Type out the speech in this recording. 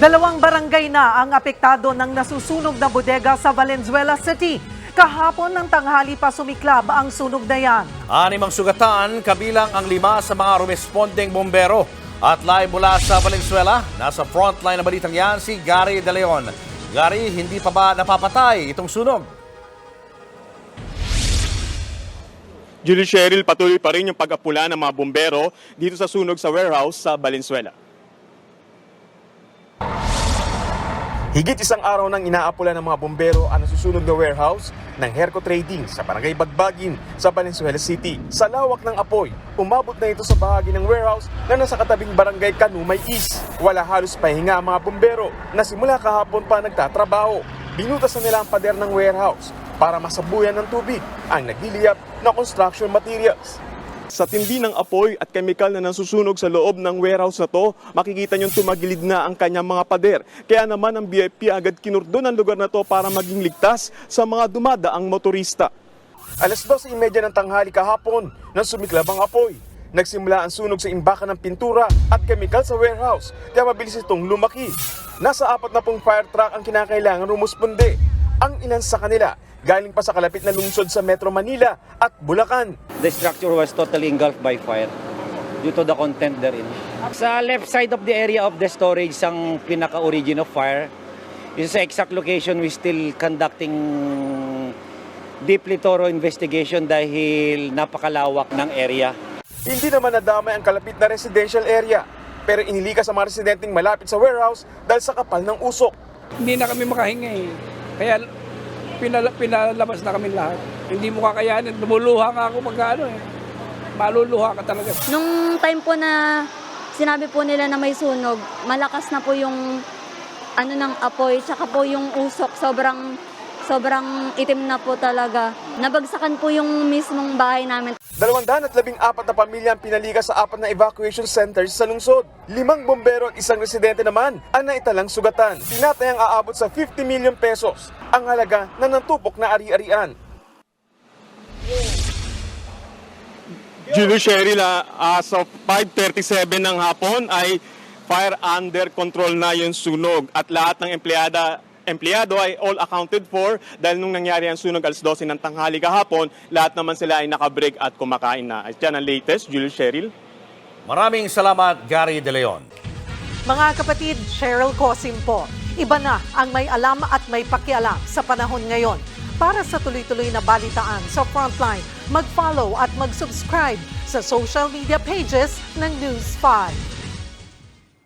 Dalawang barangay na ang apektado ng nasusunog na bodega sa Valenzuela City. Kahapon ng tanghali pa sumiklab ang sunog na yan. Anim ang sugatan, kabilang ang lima sa mga rumesponding bombero. At live mula sa Valenzuela, nasa frontline na balitang yan si Gary De Leon. Gary, hindi pa ba napapatay itong sunog? Julie Cheryl, patuloy pa rin yung pag-apula ng mga bumbero dito sa sunog sa warehouse sa Valenzuela. Higit isang araw nang inaapula ng mga bumbero ang nasusunog na warehouse ng Herco Trading sa Barangay Bagbagin sa Valenzuela City. Sa lawak ng apoy, umabot na ito sa bahagi ng warehouse na nasa katabing Barangay Kanumay East. Wala halos pahinga ang mga bumbero na simula kahapon pa nagtatrabaho. Binutas na nila ang pader ng warehouse para masabuyan ng tubig ang nagliliyap na construction materials. Sa tindi ng apoy at kemikal na nasusunog sa loob ng warehouse na to, makikita niyong tumagilid na ang kanyang mga pader. Kaya naman ang BIP agad kinurdon ang lugar na to para maging ligtas sa mga dumadaang motorista. Alas 12.30 ng tanghali kahapon nang sumiklab ang apoy. Nagsimula ang sunog sa imbakan ng pintura at kemikal sa warehouse, kaya mabilis itong lumaki. Nasa apat na pong fire truck ang kinakailangan rumusponde. Ang ilan sa kanila, galing pa sa kalapit na lungsod sa Metro Manila at Bulacan. The structure was totally engulfed by fire due to the content therein. Sa left side of the area of the storage ang pinaka-origin of fire. This is the exact location we still conducting deeply thorough investigation dahil napakalawak ng area. Hindi naman nadamay ang kalapit na residential area, pero inilikas ang mga residenteng malapit sa warehouse dahil sa kapal ng usok. hindi na kami makahinga eh. Kaya pinala, pinalabas na kami lahat. Hindi mo kakayanin. Lumuluha nga ako pag ano eh. Maluluha ka talaga. Nung time po na sinabi po nila na may sunog, malakas na po yung ano ng apoy, tsaka po yung usok, sobrang sobrang itim na po talaga. Nabagsakan po yung mismong bahay namin. 214 na pamilya ang pinalikas sa apat na evacuation centers sa lungsod. Limang bombero at isang residente naman ang naitalang sugatan. Tinatayang aabot sa 50 million pesos ang halaga na nantupok na ari-arian. Julio Cheryl, as of 5.37 ng hapon ay fire under control na yung sunog at lahat ng empleyada empleyado ay all accounted for dahil nung nangyari ang sunog alas 12 ng tanghali kahapon, lahat naman sila ay nakabreak at kumakain na. At yan ang latest, Julio Cheryl. Maraming salamat, Gary De Leon. Mga kapatid, Cheryl Cosim po. Iba na ang may alam at may pakialam sa panahon ngayon. Para sa tuloy-tuloy na balitaan sa Frontline, mag-follow at mag-subscribe sa social media pages ng News 5.